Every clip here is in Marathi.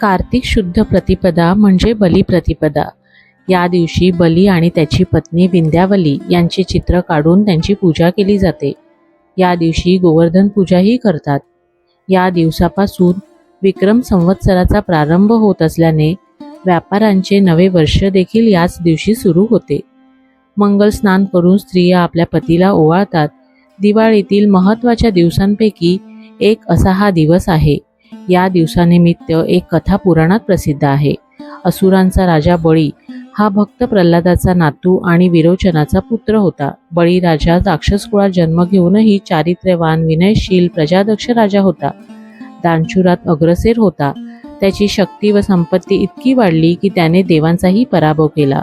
कार्तिक शुद्ध प्रतिपदा म्हणजे बलिप्रतिपदा या दिवशी बली आणि त्याची पत्नी विंध्यावली यांचे चित्र काढून त्यांची पूजा केली जाते. या दिवशी गोवर्धन पूजाही करतात. या दिवसापासून विक्रम संवत्सराचा प्रारंभ होत असल्याने व्यापारांचे नवे वर्ष देखील याच दिवशी सुरू होते. मंगल स्नान करून स्त्रिया आपल्या पतीला ओवाळतात. दिवाळीतील महत्त्वाच्या दिवसांपैकी एक असा हा दिवस आहे. या दिवसानिमित्त एक कथा पुराणात प्रसिद्ध आहे. असुरांचा राजा बळी हा भक्त प्रल्हादाचा नातू आणि विरोचनाचा पुत्र होता. बळीराजा राक्षस कुळात जन्म घेऊनही चारित्र्यवान विनयशील प्रजादक्ष राजा होता. दानशुरात अग्रसेर होता. त्याची शक्ती व संपत्ती इतकी वाढली की त्याने देवांचाही पराभव केला.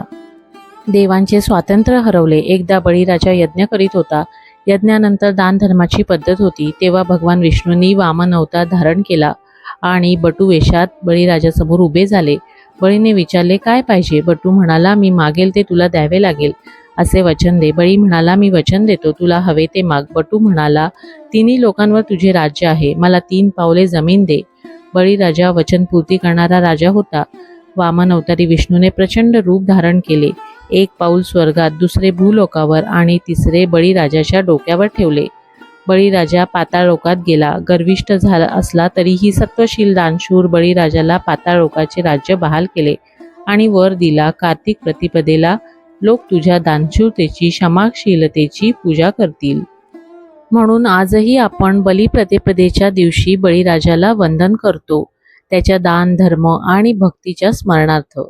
देवांचे स्वातंत्र्य हरवले. एकदा बळीराजा यज्ञ करीत होता. यज्ञानंतर दानधर्माची पद्धत होती. तेव्हा भगवान विष्णूंनी वामन अवतार धारण केला. आणि बटू वेशात बळीराजासमोर उभे झाले. बळीने विचारले काय पाहिजे बटू म्हणाला मी मागेल ते तुला द्यावे लागेल. असे वचन दे. बळी म्हणाला मी वचन देतो तुला हवे ते माग. बटू म्हणाला तिन्ही लोकांवर तुझे राज्य आहे. मला तीन पावले जमीन दे. बळीराजा वचनपूर्ती करणारा राजा होता. वामन अवतारी विष्णूने प्रचंड रूप धारण केले. एक पाऊल स्वर्गात दुसरे भूलोकावर आणि तिसरे बळीराजाच्या डोक्यावर ठेवले. बळीराजा पाताळलोकात गेला. गर्विष्ठ झाला असला तरीही सत्वशील दानशूर बळीराजाला पाताळलोकाचे राज्य बहाल केले आणि वर दिला कार्तिक प्रतिपदेला लोक तुझ्या दानशूरतेची क्षमाशीलतेची पूजा करतील. म्हणून आजही आपण बलिप्रतिपदेच्या दिवशी बळीराजाला वंदन करतो. त्याच्या दान धर्म आणि भक्तीच्या स्मरणार्थ.